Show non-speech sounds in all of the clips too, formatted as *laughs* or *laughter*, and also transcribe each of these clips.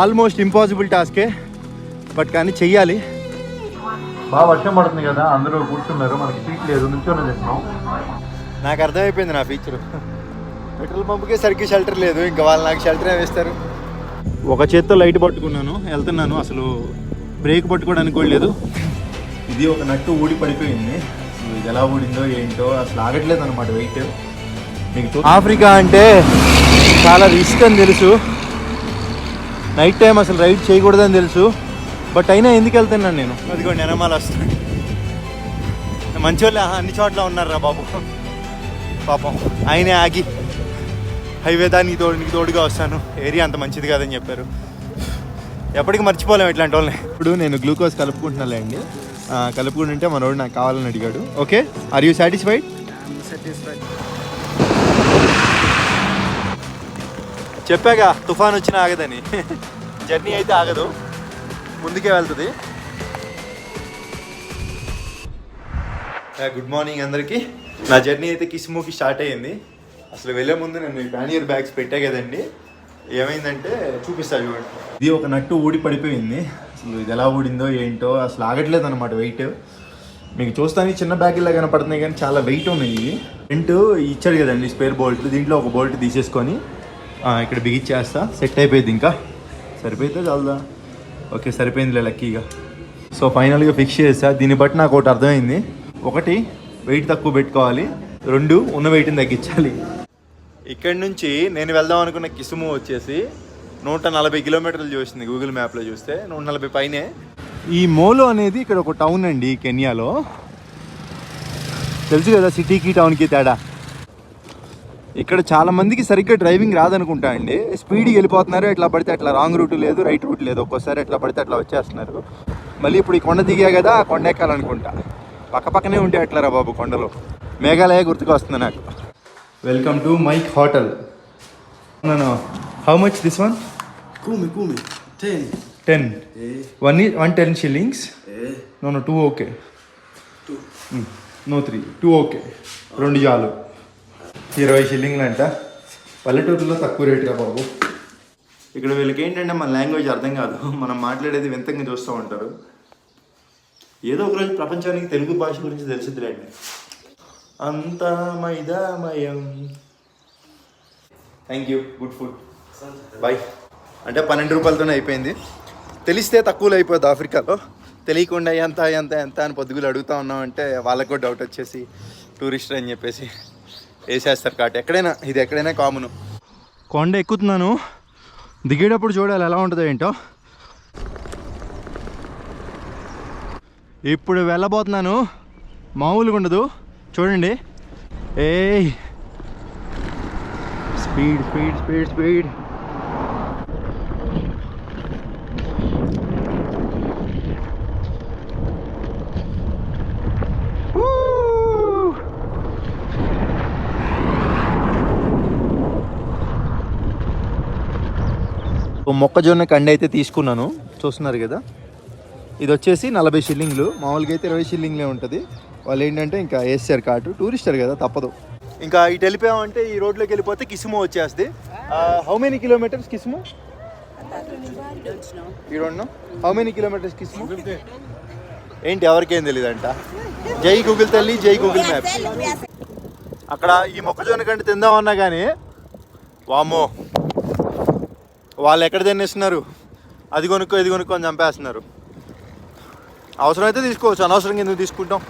Almost impossible టాస్కే but కానీ చెయ్యాలి. బాగా వర్షం పడుతుంది కదా అందరూ కూర్చున్నారు మనకి సీట్ లేదు నుంచోనే చేస్తున్నాం నాకు అర్థమైపోయింది నా ఫీచర్ పెట్రోల్ పంప్కే సరిగ్గా షెల్టర్ లేదు ఇంకా వాళ్ళు నాకు షెల్టర్ వేస్తారు. ఒక చేత్తో లైట్ పట్టుకున్నాను వెళ్తున్నాను అసలు బ్రేక్ పట్టుకోవడానికి కూడా లేదు. ఇది ఒక నట్టు ఊడి పడిపోయింది. ఇది ఎలా ఊడిందో ఏంటో అసలు ఆగట్లేదు అనమాట వెయిట్ మీకు ఆఫ్రికా అంటే చాలా రిస్క్ అని తెలుసు. నైట్ టైం అసలు రైడ్ చేయకూడదని తెలుసు. బట్ అయినా ఎందుకు వెళ్తున్నాను నేను? అదిగోండి ఎనమాల వస్తుంది మంచి వాళ్ళు అన్ని చోట్ల ఉన్నారా బాబు. పాపం ఆయనే ఆగి. హైవే దానికి తోడు నీకు తోడుగా వస్తాను. ఏరియా అంత మంచిది కాదని చెప్పారు. ఎప్పటికీ మర్చిపోలేము ఇట్లాంటి వాళ్ళని. ఇప్పుడు నేను గ్లూకోజ్ కలుపుకుంటున్నాలే కలుపుకుంటుంటే మనోడు నాకు కావాలని అడిగాడు. ఓకే ఆర్ యూ సాటిస్ఫైడ్ చెప్పాగా తుఫాన్ వచ్చినా ఆగదని. జర్నీ అయితే ఆగదు. ముందుకే వెళ్తుంది. గుడ్ మార్నింగ్ అందరికీ. నా జర్నీ అయితే కిస్మూకి స్టార్ట్ అయ్యింది. అసలు వెళ్ళే ముందు నేను ప్యానియర్ బ్యాగ్స్ పెట్టా కదండి. ఏమైందంటే చూపిస్తా చూడండి. ఇది ఒక నట్టు ఊడి పడిపోయింది. అసలు ఇది ఎలా ఊడిందో ఏంటో అసలు ఆగట్లేదు అనమాట వెయిట్ మీకు చూస్తానికి చిన్న బ్యాగ్ ఇలా కనపడుతున్నాయి కానీ చాలా వెయిట్ ఉన్నాయి ఇవి. ఇచ్చాడు కదండి స్పేర్ బోల్ట్ దీంట్లో ఒక బోల్ట్ తీసేసుకొని ఇక్కడ బిగిచ్చేస్తా సెట్ అయిపోయింది ఇంకా. సరిపోతే చాలదా? ఓకే సరిపోయిందిలే లక్కీగా సో ఫైనల్గా ఫిక్స్ చేసా. దీన్ని బట్టి నాకు ఒకటి అర్థమైంది. ఒకటి వెయిట్ తక్కువ పెట్టుకోవాలి. రెండు ఉన్న వెయిట్ని తగ్గించాలి. ఇక్కడి నుంచి నేను వెళ్దాం అనుకున్న కిసుము వచ్చేసి నూట నలభై కిలోమీటర్లు చూసింది గూగుల్ మ్యాప్లో చూస్తే. నూట నలభై పైనే. ఈ మోలో అనేది ఇక్కడ ఒక టౌన్ అండి కెన్యాలో తెలుసు కదా సిటీకి టౌన్కి తేడా. ఇక్కడ చాలా మందికి సరిగ్గా డ్రైవింగ్ రాదనుకుంటా అండి. స్పీడ్కి వెళ్ళిపోతున్నారు. ఎట్లా పడితే అట్లా రాంగ్ రూట్ లేదు రైట్ రూట్ లేదు. ఒక్కోసారి ఎట్లా పడితే అట్లా వచ్చేస్తున్నారు. మళ్ళీ ఇప్పుడు ఈ కొండ దిగా కదా ఆ కొండ ఎక్కాలనుకుంటా. పక్క పక్కనే ఉంటే ఎట్లారా బాబు కొండలో? మేఘాలయ గుర్తుకు వస్తుంది నాకు వెల్కమ్ టు మైక్ హోటల్ నేను how much this one. Ten one one ten shillings. No no two okay. No three two okay రెండు చాలు ఇరవై షిల్లింగ్లు అంట పల్లెటూరులో తక్కువ రేటుగా బాబు. ఇక్కడ వీళ్ళకి ఏంటంటే మన లాంగ్వేజ్ అర్థం కాదు. మనం మాట్లాడేది వింతంగా చూస్తూ ఉంటారు. ఏదో ఒకరోజు ప్రపంచానికి తెలుగు భాష గురించి తెలిసిద్దిలేండి. అంతా మైదామయం. Thank you good food bye అంటే పన్నెండు రూపాయలతోనే అయిపోయింది. తెలిస్తే తక్కువలో అయిపోద్ది ఆఫ్రికాలో. తెలియకుండా ఎంత ఎంత ఎంత అని పొద్దుగులు అడుగుతా ఉన్నామంటే వాళ్ళకు డౌట్ వచ్చేసి టూరిస్ట్ అని చెప్పేసి. వేసేస్తారు కాబట్టి ఎక్కడైనా ఇది ఎక్కడైనా కామన్. కొండ ఎక్కుతున్నాను. దిగేటప్పుడు చూడాలి ఎలా ఉంటుందో ఏంటో. ఇప్పుడు వెళ్ళబోతున్నాను. మామూలుగా ఉండదు. చూడండి. ఏ స్పీడ్ స్పీడ్ స్పీడ్ స్పీడ్. మొక్కజొన్న కండి అయితే తీసుకున్నాను. చూస్తున్నారు కదా? ఇది వచ్చేసి నలభై షిల్లింగ్లు. మామూలుగా అయితే ఇరవై షిల్లింగ్లే ఉంటుంది. వాళ్ళు ఏంటంటే ఇంకా వేస్తారు కార్డు టూరిస్టర్ కదా తప్పదు. ఇంకా ఇటు వెళ్ళిపోయామంటే ఈ రోడ్లోకి వెళ్ళిపోతే కిసుము వచ్చేస్తుంది. How many kilometers Kisumu? ఈ రోడ్ను హౌ మెనీ కిలోమీటర్స్ కిసుము? ఏంటి ఎవరికేం తెలియదంట జై గూగుల్ తల్లి జై గూగుల్ మ్యాప్ అక్కడ ఈ మొక్కజొన్న కంటే తిందామన్నా కానీ వామ్మో. వాళ్ళు ఎక్కడ తినేస్తున్నారు అది కొనుక్కో ఇది కొనుక్కో అని చంపేస్తున్నారు. అవసరమైతే తీసుకోవచ్చు అనవసరంగా ఎందుకు తీసుకుంటాం?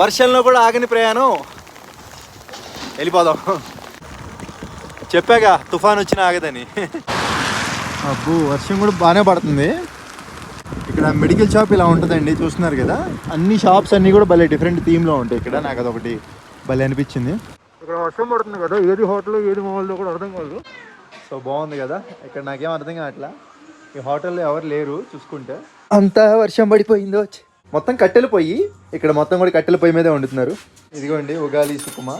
వర్షంలో కూడా ఆగని ప్రయాణం. వెళ్ళిపోదాం. చెప్పాగా తుఫాన్ వచ్చినా ఆగదని. అబ్బో వర్షం కూడా బాగానే పడుతుంది. ఇక్కడ మెడికల్ షాప్ ఇలా ఉంటుందండి చూస్తున్నారు కదా? అన్ని షాప్స్ అన్నీ కూడా భలే డిఫరెంట్ థీమ్లో ఉంటాయి ఇక్కడ. నాకు అదొకటి భలే అనిపించింది. ఇక్కడ వర్షం పడుతుంది కదా ఏది హోటల్ ఏది మామూలు కూడా అర్థం కాదు. సో బాగుంది కదా. ఇక్కడ నాకేం అర్థం కావట్లా. ఈ హోటల్లో ఎవరు లేరు చూసుకుంటే. అంతా వర్షం పడిపోయిందో మొత్తం కట్టెలు పొయ్యి ఇక్కడ మొత్తం కూడా కట్టెల పొయ్యి మీదే వండుతున్నారు. ఇదిగోండి ఉగాలి సుకుమా.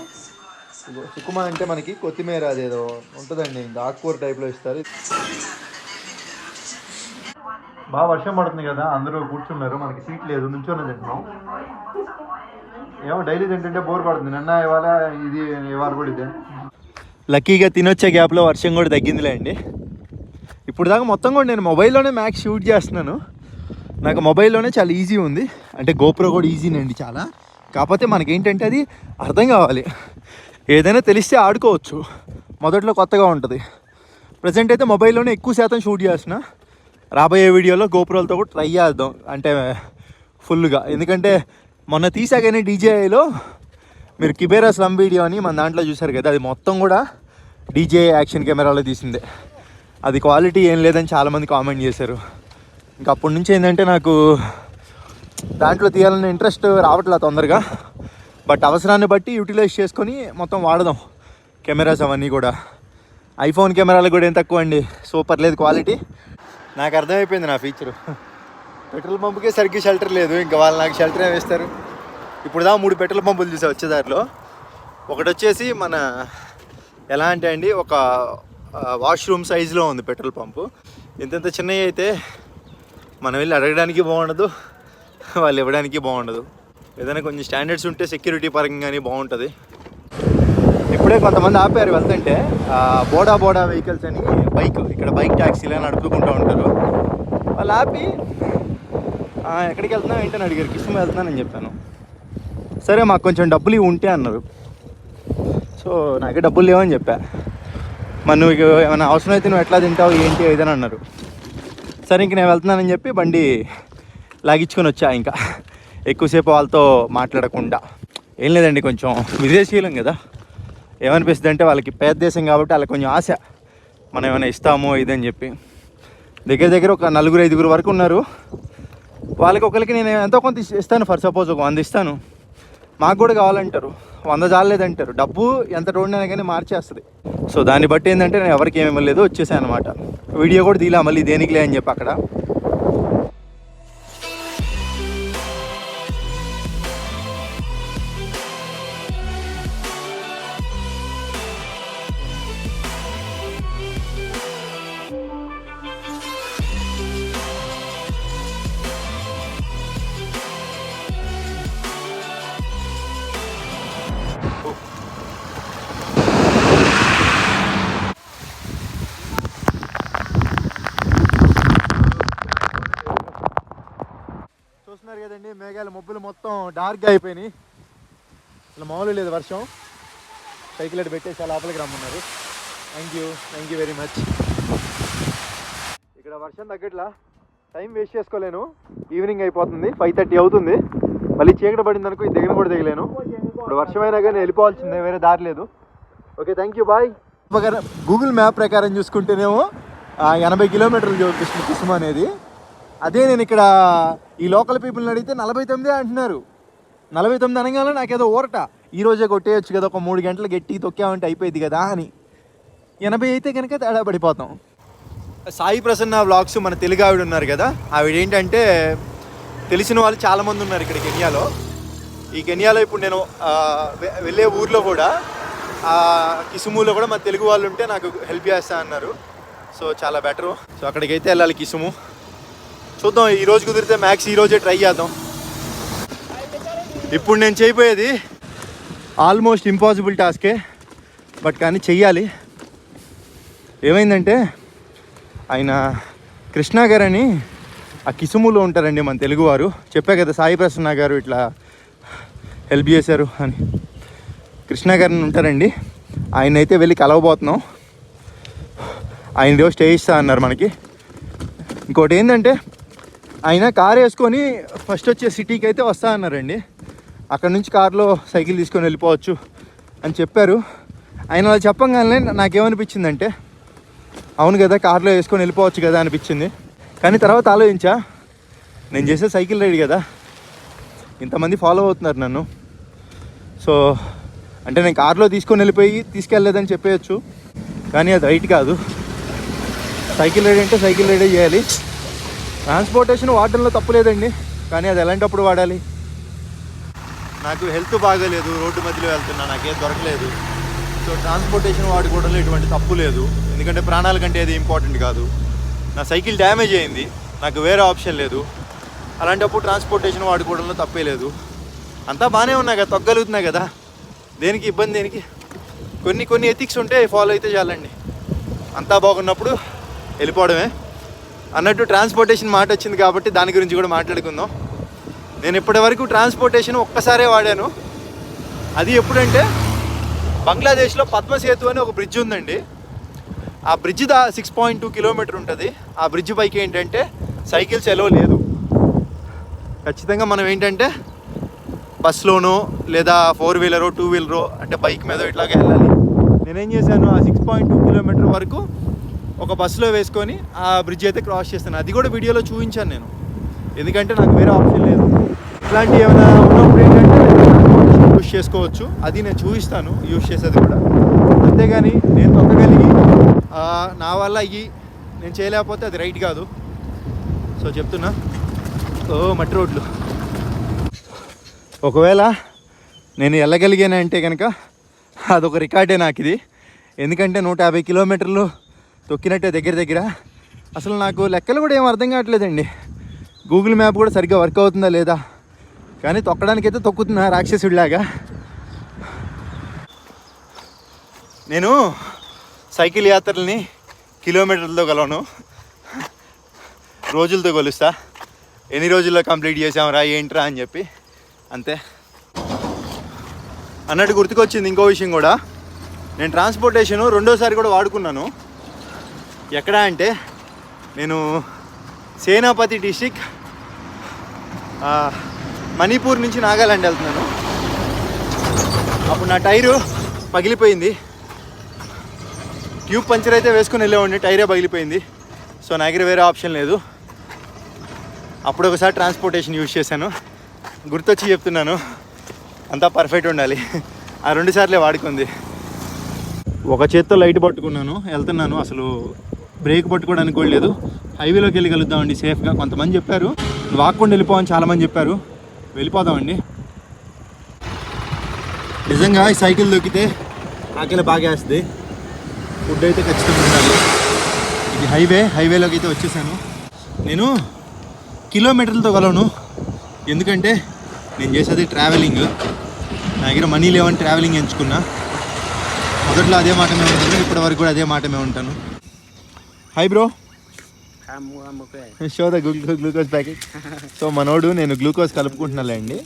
సుకుమా అంటే మనకి కొత్తిమీర అదేదో ఉంటుందండి ఆకుకూర టైప్లో ఇస్తారు. బాగా వర్షం పడుతుంది కదా అందరూ కూర్చున్నారు మనకి సీట్ లేదు నుంచోనే తింటున్నాం. ఏమో డైలీ తింటుంటే బోర్ పడుతుంది నిన్న ఇవాళ ఇది ఇవాళ కూడా ఇదే. లక్కీగా తినొచ్చే గ్యాప్లో వర్షం కూడా తగ్గిందిలే అండి ఇప్పుడు దాకా మొత్తం కూడా నేను మొబైల్లోనే మ్యాక్స్ షూట్ చేస్తున్నాను. నాకు మొబైల్లోనే చాలా ఈజీ ఉంది. అంటే గోప్రో కూడా ఈజీనండి చాలా. కాకపోతే మనకేంటంటే అది అర్థం కావాలి. ఏదైనా తెలిస్తే ఆడుకోవచ్చు. మొదట్లో కొత్తగా ఉంటుంది. ప్రజెంట్ అయితే మొబైల్లోనే ఎక్కువ శాతం షూట్ చేస్తున్నా. రాబోయే వీడియోలో గోపురాలతో కూడా ట్రై చేద్దాం. అంటే ఫుల్గా ఎందుకంటే మొన్న తీసాకనే డీజేఐలో మీరు కిబేరా స్లమ్ వీడియో అని మన దాంట్లో చూసారు కదా అది మొత్తం కూడా డీజే యాక్షన్ కెమెరాలో తీసిందే. అది క్వాలిటీ ఏం లేదని చాలామంది కామెంట్ చేశారు. ఇంకా అప్పటి నుంచి ఏంటంటే నాకు దాంట్లో తీయాలన్న ఇంట్రెస్ట్ రావట్లేదు తొందరగా. బట్ అవసరాన్ని బట్టి యూటిలైజ్ చేసుకొని మొత్తం వాడదాం కెమెరాస్ అవన్నీ కూడా. ఐఫోన్ కెమెరాలు కూడా ఏం తక్కువ అండి. సూపర్ లేదు క్వాలిటీ నాకు అర్థమైపోయింది నా ఫీచరు *laughs* పెట్రోల్ పంపుకే సరిగ్గా షెల్టర్ లేదు ఇంకా వాళ్ళు నాకు షెల్టర్ ఏమి వేస్తారు. ఇప్పుడు దా మూడు పెట్రోల్ పంపులు చూసా వచ్చేదారిలో ఒకటి వచ్చేసి మన ఎలా అంటే అండి ఒక వాష్రూమ్ సైజులో ఉంది పెట్రోల్ పంపు. ఇంతంత చిన్నవి అయితే మనం వెళ్ళి అడగడానికి బాగుండదు వాళ్ళు ఇవ్వడానికి బాగుండదు. ఏదైనా కొంచెం స్టాండర్డ్స్ ఉంటే సెక్యూరిటీ పరంగా కానీ బాగుంటుంది. ఇప్పుడే కొంతమంది ఆపారు వెళ్తుంటే బోడా బోడా వెహికల్స్ అని బైక్ ఇక్కడ బైక్ ట్యాక్సీలు నడుపుకుంటూ ఉంటారు. వాళ్ళు ఆపి ఎక్కడికి వెళ్తున్నావు ఏంటని అడిగారు కిస్మ వెళ్తున్నానని చెప్పాను. సరే మాకు కొంచెం డబ్బులు ఇవి ఉంటే అన్నారు. సో నాకే డబ్బులు లేవని చెప్పా. మరి నువ్వు ఏమైనా అవసరం అయితే నువ్వు ఎట్లా తింటావు ఏంటి ఏదని అన్నారు. సరే ఇంక నేను వెళ్తున్నానని చెప్పి బండి లాగించుకొని వచ్చా ఇంకా. ఎక్కువసేపు వాళ్ళతో మాట్లాడకుండా. ఏం లేదండి కొంచెం విదేశీయులం కదా. ఏమనిపిస్తుంది అంటే వాళ్ళకి పేద దేశం కాబట్టి వాళ్ళకి కొంచెం ఆశ. మనం ఏమైనా ఇస్తామో ఇదని చెప్పి. దగ్గర దగ్గర ఒక నలుగురు ఐదుగురు వరకు ఉన్నారు. వాళ్ళకి ఒకరికి నేను ఎంతో కొంత ఇస్తాను ఫర్ సపోజ్ ఒక వంద ఇస్తాను. మాకు కూడా కావాలంటారు. వంద చాలేదంటారు డబ్బు ఎంత రోడ్డైనా కానీ మార్చేస్తుంది. సో దాన్ని బట్టి ఏంటంటే నేను ఎవరికి ఏమి ఇవ్వలేదు వచ్చేసాను అనమాట వీడియో కూడా తీలా మళ్ళీ దేనికిలే అని చెప్పి అక్కడ. మేఘాలు మబ్బులు మొత్తం డార్క్గా అయిపోయినాయి. అసలు మామూలు లేదు వర్షం. సైకిల్ అటు పెట్టేసి లోపలికి రమ్మన్నారు. Thank you thank you very much ఇక్కడ వర్షం తగ్గట్లా టైం వేస్ట్ చేసుకోలేను. ఈవినింగ్ అయిపోతుంది ఫైవ్ థర్టీ అవుతుంది. మళ్ళీ చీకట పడింది అనుకో దిగిన కూడా దిగలేను. ఇప్పుడు వర్షం అయినా కానీ వెళ్ళిపోవాల్సిందే వేరే దారి లేదు. Okay thank you bye Google map ప్రకారం చూసుకుంటేనేమో ఎనభై కిలోమీటర్లు చూపిస్తుంది కుసుమ అనేది. అదే నేను ఇక్కడ ఈ లోకల్ పీపుల్ని అడిగితే నలభై తొమ్మిది అంటున్నారు. నలభై తొమ్మిది అనగానే నాకేదో ఊరట. ఈరోజే కొట్టేయచ్చు కదా ఒక మూడు గంటలు గట్టి తొక్కామంటే అయిపోయింది కదా అని. ఎనభై అయితే కనుక తేడా పడిపోతాం. సాయి ప్రసన్న వ్లాగ్స్ మన తెలుగు ఆవిడ ఉన్నారు కదా ఆవిడ ఏంటంటే తెలిసిన వాళ్ళు చాలామంది ఉన్నారు ఇక్కడ కెనియాలో. ఈ కెనియాలో ఇప్పుడు నేను వె- వెళ్ళే ఊర్లో కూడా కిసుములో కూడా మన తెలుగు వాళ్ళు ఉంటే నాకు హెల్ప్ చేస్తా అన్నారు. సో చాలా బెటరు. సో అక్కడికైతే వెళ్ళాలి కిసుము. చూద్దాం ఈ రోజు కుదిరితే మ్యాక్స్ ఈ రోజే ట్రై చేద్దాం. ఇప్పుడు నేను చేయబోయేది ఆల్మోస్ట్ ఇంపాసిబుల్ టాస్కే బట్ కానీ చెయ్యాలి. ఏమైందంటే ఆయన కృష్ణా గారు అని ఆ కిసుములో ఉంటారండి మన తెలుగువారు చెప్పా కదా సాయి ప్రసన్న గారు ఇట్లా హెల్ప్ చేశారు అని. కృష్ణా గారిని ఉంటారండి. ఆయన అయితే వెళ్ళి కలవబోతున్నాం. ఆయన రోజు స్టే ఇస్తా అన్నారు మనకి. ఇంకోటి ఏంటంటే ఆయన కార్ వేసుకొని ఫస్ట్ వచ్చే సిటీకి అయితే వస్తా అన్నారండి. అక్కడ నుంచి కారులో సైకిల్ తీసుకొని వెళ్ళిపోవచ్చు అని చెప్పారు. ఆయన అలా చెప్పంగానే నాకేమనిపించిందంటే అవును కదా కార్లో వేసుకొని వెళ్ళిపోవచ్చు కదా అనిపించింది. కానీ తర్వాత ఆలోచించా నేను చేసే సైకిల్ రైడ్ కదా. ఇంతమంది ఫాలో అవుతున్నారు నన్ను. సో అంటే నేను కార్లో తీసుకొని వెళ్ళిపోయి తీసుకెళ్ళలేదని చెప్పేయచ్చు. కానీ అది రైట్ కాదు. సైకిల్ రైడ్ అంటే సైకిల్ రైడే చేయాలి. ట్రాన్స్పోర్టేషన్ వాడడంలో తప్పు లేదండి. కానీ అది ఎలాంటప్పుడు వాడాలి? నాకు హెల్త్ బాగలేదు రోడ్డు మధ్యలో వెళ్తున్నా నాకేం దొరకలేదు. సో ట్రాన్స్పోర్టేషన్ వాడుకోవడంలో ఎటువంటి తప్పు లేదు. ఎందుకంటే ప్రాణాల కంటే అది ఇంపార్టెంట్ కాదు. నా సైకిల్ డ్యామేజ్ అయింది నాకు వేరే ఆప్షన్ లేదు. అలాంటప్పుడు ట్రాన్స్పోర్టేషన్ వాడుకోవడంలో తప్పే లేదు. అంతా బాగానే ఉన్నాయి కదా తగ్గలుగుతున్నాయి కదా. దేనికి ఇబ్బంది దేనికి? కొన్ని కొన్ని ఎథిక్స్ ఉంటే ఫాలో అయితే చాలండి. అంతా బాగున్నప్పుడు వెళ్ళిపోవడమే. అన్నట్టు ట్రాన్స్పోర్టేషన్ మాట వచ్చింది కాబట్టి దాని గురించి కూడా మాట్లాడుకుందాం. నేను ఇప్పటివరకు ట్రాన్స్పోర్టేషన్ ఒక్కసారే వాడాను. అది ఎప్పుడంటే బంగ్లాదేశ్లో పద్మసేతు అని ఒక బ్రిడ్జ్ ఉందండి. ఆ బ్రిడ్జ్ దా సిక్స్ పాయింట్ టూ కిలోమీటర్ ఉంటుంది. ఆ బ్రిడ్జ్ పైకి ఏంటంటే సైకిల్స్ ఎలో లేదు. ఖచ్చితంగా మనం ఏంటంటే బస్లోనో లేదా ఫోర్ వీలరో టూ వీలరో అంటే బైక్ మీద ఇట్లాగే వెళ్ళాలి. నేనేం చేశాను? ఆ సిక్స్ పాయింట్ టూ కిలోమీటర్ వరకు ఒక బస్సులో వేసుకొని ఆ బ్రిడ్జ్ అయితే క్రాస్ చేస్తాను. అది కూడా వీడియోలో చూపించాను నేను. ఎందుకంటే నాకు వేరే ఆప్షన్ లేదు. ఇట్లాంటి ఏమైనా ఉన్నప్పుడు ఏంటంటే యూస్ చేసుకోవచ్చు. అది నేను చూపిస్తాను. యూస్ చేసేది కూడా. అంతేగాని నేను తొక్కగలిగి నా వల్ల అయ్యి నేను చేయలేకపోతే అది రైట్ కాదు. సో చెప్తున్నా. ఓ మట్టి రోడ్లు. ఒకవేళ నేను వెళ్ళగలిగానంటే కనుక అదొక రికార్డే నాకు ఇది ఎందుకంటే నూట యాభై కిలోమీటర్లు తొక్కినట్టే దగ్గర దగ్గర. అసలు నాకు లెక్కలు కూడా ఏం అర్థం కావట్లేదండి. గూగుల్ మ్యాప్ కూడా సరిగ్గా వర్క్ అవుతుందా లేదా? కానీ తొక్కడానికైతే తొక్కుతున్నా రాక్షసుడిలాగా. నేను సైకిల్ యాత్రల్ని కిలోమీటర్లతో కలవను రోజులతో కొలుస్తా ఎన్ని రోజుల్లో కంప్లీట్ చేసాంరా ఏంట్రా అని చెప్పి. అంతే. అన్నట్టు గుర్తుకొచ్చింది ఇంకో విషయం కూడా. నేను ట్రాన్స్పోర్టేషన్ రెండోసారి కూడా వాడుకున్నాను. ఎక్కడ అంటే నేను సేనాపతి డిస్టిక్ మణిపూర్ నుంచి నాగాలాండ్ వెళ్తున్నాను. అప్పుడు నా టైరు పగిలిపోయింది. ట్యూబ్ పంచర్ అయితే వేసుకుని వెళ్ళేవాడిని టైరే పగిలిపోయింది. సో నా దగ్గర వేరే ఆప్షన్ లేదు. అప్పుడు ఒకసారి ట్రాన్స్పోర్టేషన్ యూజ్ చేశాను. గుర్తొచ్చి చెప్తున్నాను. అంతా పర్ఫెక్ట్ ఉండాలి. ఆ రెండు సార్లే వాడుకుంది. ఒక చేత్తో లైట్ పట్టుకున్నాను వెళ్తున్నాను. అసలు బ్రేక్ పట్టుకోవడానికి కూడా లేదు. హైవేలోకి వెళ్ళి కలుద్దామండి సేఫ్గా. కొంతమంది చెప్పారు. వాక్కుండా వెళ్ళిపోవని చాలామంది చెప్పారు. వెళ్ళిపోదామండి. నిజంగా ఈ సైకిల్ దొక్కితే ఆకలి బాగా వేస్తుంది. ఫుడ్ అయితే ఖచ్చితంగా ఉండాలి. ఇది హైవే. హైవేలోకి అయితే వచ్చేసాను. నేను కిలోమీటర్లతో కలవను ఎందుకంటే నేను చేసేది ట్రావెలింగ్. నా దగ్గర మనీ లేవని ట్రావెలింగ్ ఎంచుకున్నా. మొదట్లో అదే మాటమే ఉంటాను. ఇప్పటి వరకు కూడా అదే మాటమే ఉంటాను. Hi bro. Show the glucose packet so మనోడు నేను గ్లూకోజ్ కలుపుకుంటున్నాలే అండి.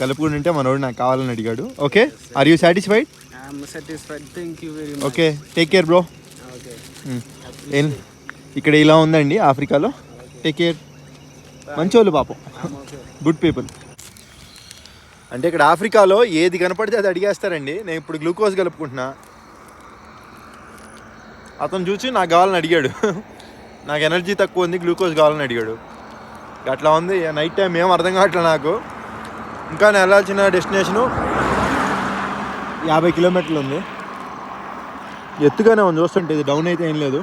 కలుపుకుంటుంటే మనోడు నాకు కావాలని అడిగాడు. Okay are you satisfied. Okay take care bro ఇక్కడ ఇలా ఉందండి ఆఫ్రికాలో. టేక్ కేర్ మంచోళ్ళు పాపం. గుడ్ పీపుల్ అంటే ఇక్కడ ఆఫ్రికాలో ఏది కనపడితే అది అడిగేస్తారండి. నేను ఇప్పుడు గ్లూకోజ్ కలుపుకుంటున్నా. అతను చూసి నాకు కావాలని అడిగాడు. నాకు ఎనర్జీ తక్కువ ఉంది గ్లూకోజ్ కావాలని అడిగాడు. అట్లా ఉంది నైట్ టైం ఏం అర్థం కావట్లేదు నాకు. ఇంకా నేను వెళ్ళాల్సిన డెస్టినేషను యాభై కిలోమీటర్లు ఉంది. ఎత్తుగానే ఉంది చూస్తుంటే ఇది డౌన్ అయితే ఏం లేదు.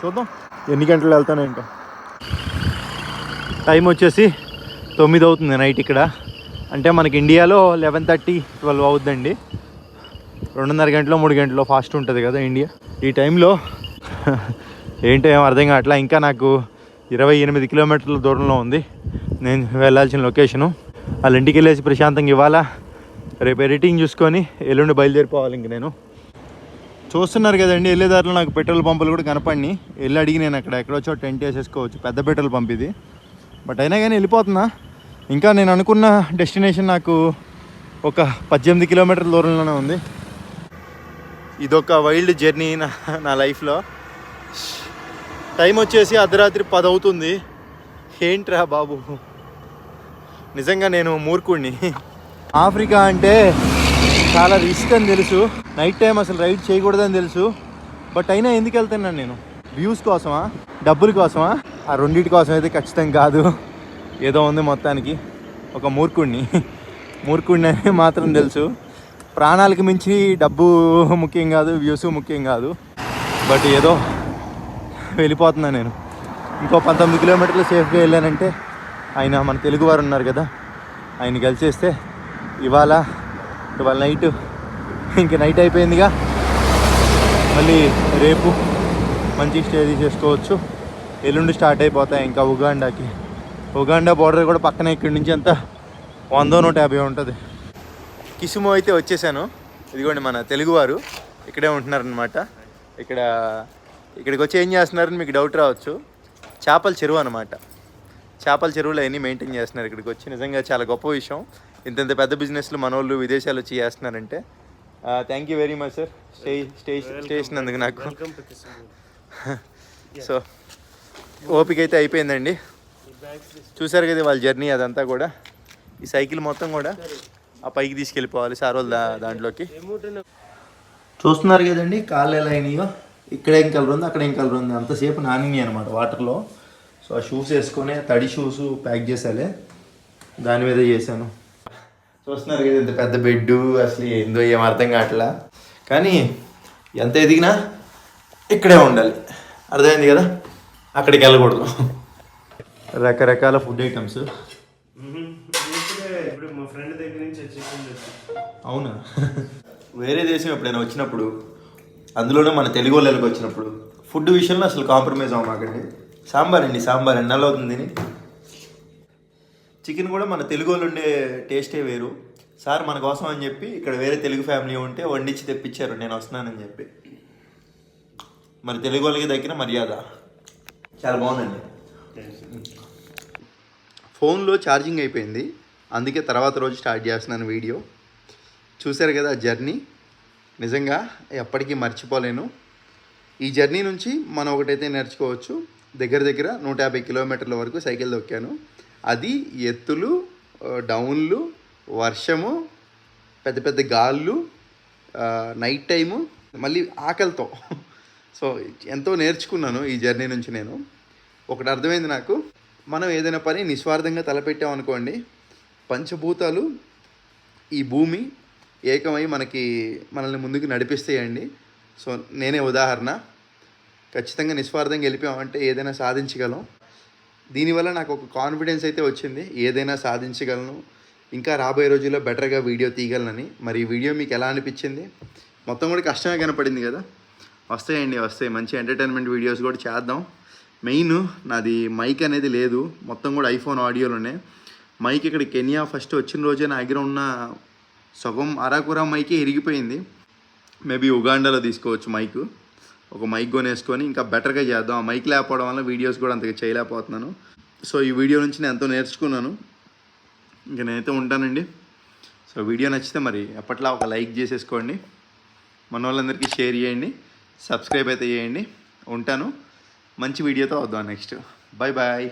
చూద్దాం ఎన్ని గంటలు వెళ్తానో ఇంకా టైం వచ్చేసి తొమ్మిది అవుతుంది నైట్ ఇక్కడ. అంటే మనకి ఇండియాలో లెవెన్ థర్టీ ట్వెల్వ్ అవుద్దండి. రెండున్నర గంటలో మూడు గంటలో ఫాస్ట్ ఉంటుంది కదా ఇండియా. ఈ టైంలో *laughs* ఏంటో ఏం అర్థం కావట్లా ఇంకా నాకు ఇరవై ఎనిమిది కిలోమీటర్ల దూరంలో ఉంది. నేను వెళ్ళాల్సిన లొకేషను. వాళ్ళ ఇంటికి వెళ్ళేసి ప్రశాంతంగా ఇవ్వాలా? రేపు ఎడిటింగ్ చూసుకొని ఎల్లుండి బయలుదేరిపోవాలి ఇంక నేను. చూస్తున్నారు కదండి వెళ్ళే దారిలో నాకు పెట్రోల్ పంపులు కూడా కనపడి వెళ్ళి అడిగి నేను అక్కడ ఎక్కడొచ్చో టెంట్ వేసేసుకోవచ్చు. పెద్ద పెట్రోల్ పంప్ ఇది. బట్ అయినా కానీ వెళ్ళిపోతున్నా. ఇంకా నేను అనుకున్న డెస్టినేషన్ నాకు ఒక పద్దెనిమిది కిలోమీటర్ల దూరంలోనే ఉంది. ఇదొక వైల్డ్ జర్నీ నా నా లైఫ్లో. టైం వచ్చేసి అర్ధరాత్రి పది అవుతుంది ఏంట్రా బాబు? నిజంగా నేను మూర్ఖుడిని ఆఫ్రికా అంటే చాలా రిస్క్ అని తెలుసు. నైట్ టైం అసలు రైడ్ చేయకూడదని తెలుసు. బట్ అయినా ఎందుకు వెళ్తున్నాను నేను? వ్యూస్ కోసమా? డబ్బుల కోసమా? ఆ రెండింటి కోసం అయితే ఖచ్చితంగా కాదు. ఏదో ఉంది మొత్తానికి. ఒక మూర్ఖుడిని మూర్ఖుడిని అని మాత్రం తెలుసు. ప్రాణాలకు మించి డబ్బు ముఖ్యం కాదు వ్యూస్ ముఖ్యం కాదు. బట్ ఏదో వెళ్ళిపోతున్నాను నేను. ఇంకో పంతొమ్మిది కిలోమీటర్లు సేఫ్గా వెళ్ళానంటే ఆయన మన తెలుగువారు ఉన్నారు కదా ఆయన కలిసేస్తే ఇవాళ ఇవాళ నైట్ ఇంక నైట్ అయిపోయిందిగా. మళ్ళీ రేపు మంచి స్టే చేసుకోవచ్చు ఎల్లుండి స్టార్ట్ అయిపోతాయి ఇంకా ఉగాండాకి. ఉగాండా బోర్డర్ కూడా పక్కన ఇక్కడి నుంచి అంతా వందో నూట యాభై ఉంటుంది. కిసుము అయితే వచ్చేసాను. ఇదిగోండి మన తెలుగువారు ఇక్కడే ఉంటున్నారనమాట ఇక్కడ ఇక్కడికి వచ్చి ఏం చేస్తున్నారని మీకు డౌట్ రావచ్చు. చేపల చెరువు అనమాట చేపల చెరువులు అవన్నీ మెయింటైన్ చేస్తున్నారు ఇక్కడికి వచ్చి? నిజంగా చాలా గొప్ప విషయం. ఇంత ఇంత పెద్ద బిజినెస్లు మన వాళ్ళు విదేశాలు వచ్చి చేస్తున్నారంటే. Thank you very much sir stay stay stay చేసినందుకు నాకు. సో *laughs* ఓపిక అయితే అయిపోయిందండి. చూసారు కదా వాళ్ళ జర్నీ అదంతా కూడా. ఈ సైకిల్ మొత్తం కూడా. ఆ పైకి తీసుకెళ్ళిపోవాలి సార్ వాళ్ళ దాంట్లోకి. చూస్తున్నారు కదండి కాళ్ళు ఎలా అయినాయో. ఇక్కడ ఏం కలర్ ఉంది అక్కడ ఏం కలర్ ఉంది. అంతసేపు నానినాయి అనమాట వాటర్లో. సో ఆ షూస్ వేసుకొని తడి షూస్ ప్యాక్ చేసాలే దాని మీద చేశాను. చూస్తున్నారు కదా ఇంత పెద్ద బెడ్ అసలు ఏందో ఏం అర్థం కావట్లా. కానీ ఎంత ఎదిగినా ఇక్కడే ఉండాలి. అర్థమైంది కదా? అక్కడికి వెళ్ళకూడదు. రకరకాల ఫుడ్ ఐటమ్స్ ఇప్పుడు మా ఫ్రెండ్ అవునా? వేరే దేశం ఎప్పుడైనా వచ్చినప్పుడు అందులోనూ మన తెలుగు వాళ్ళకి వచ్చినప్పుడు ఫుడ్ విషయంలో అసలు కాంప్రమైజ్ అవ్వమాకండి. సాంబార్ అండి సాంబార్ ఎన్నాళ్ళు అవుతుంది? చికెన్ కూడా మన తెలుగు వాళ్ళు ఉండే టేస్టే వేరు. సార్ మన కోసం అని చెప్పి ఇక్కడ వేరే తెలుగు ఫ్యామిలీ ఉంటే వండించి తెప్పించారు నేను వస్తున్నానని చెప్పి. మరి తెలుగు వాళ్ళకి దక్కిన మర్యాద. చాలా బాగుందండి. ఫోన్లో ఛార్జింగ్ అయిపోయింది. అందుకే తర్వాత రోజు స్టార్ట్ చేస్తున్నాను వీడియో. చూశారు కదా జర్నీ? నిజంగా ఎప్పటికీ మర్చిపోలేను. ఈ జర్నీ నుంచి మనం ఒకటైతే నేర్చుకోవచ్చు. దగ్గర దగ్గర నూట యాభై కిలోమీటర్ల వరకు సైకిల్ దొక్కాను. అది ఎత్తులు డౌన్లు వర్షము పెద్ద పెద్ద గాళ్ళు నైట్ టైము మళ్ళీ ఆకలితో. సో ఎంతో నేర్చుకున్నాను ఈ జర్నీ నుంచి నేను. ఒకటి అర్థమైంది నాకు. మనం ఏదైనా పని నిస్వార్థంగా తలపెట్టామనుకోండి పంచభూతాలు ఈ భూమి ఏకమై మనకి మనల్ని ముందుకు నడిపిస్తాయండి. సో నేనే ఉదాహరణ. ఖచ్చితంగా నిస్వార్థంగా వెళ్ళిపోయామంటే ఏదైనా సాధించగలం. దీనివల్ల నాకు ఒక కాన్ఫిడెన్స్ అయితే వచ్చింది. ఏదైనా సాధించగలను. ఇంకా రాబోయే రోజుల్లో బెటర్గా వీడియో తీయగలనని. మరి ఈ వీడియో మీకు ఎలా అనిపించింది? మొత్తం కూడా కష్టమే కనపడింది కదా? వస్తాయండి వస్తాయి. మంచి ఎంటర్టైన్మెంట్ వీడియోస్ కూడా చేద్దాం. మెయిన్ నాది మైక్ అనేది లేదు. మొత్తం కూడా ఐఫోన్ ఆడియోలోనే మైక్ ఇక్కడ కెనియా ఫస్ట్ వచ్చిన రోజే నా దగ్గర ఉన్న సగం అరకుర మైకే ఇరిగిపోయింది. మేబీ ఉగాండాలో తీసుకోవచ్చు మైక్. ఒక మైక్ కొనేసుకొని ఇంకా బెటర్గా చేద్దాం. ఆ మైక్ లేకపోవడం వల్ల వీడియోస్ కూడా అంతగా చేయలేకపోతున్నాను. సో ఈ వీడియో నుంచి నేను ఎంతో నేర్చుకున్నాను. ఇంకా నేనైతే ఉంటానండి. సో వీడియో నచ్చితే మరి ఎప్పట్లా ఒక లైక్ చేసేసుకోండి. మన వాళ్ళందరికీ షేర్ చేయండి. సబ్స్క్రైబ్ అయితే చేయండి. ఉంటాను. మంచి వీడియోతో వద్దాం నెక్స్ట్. Bye bye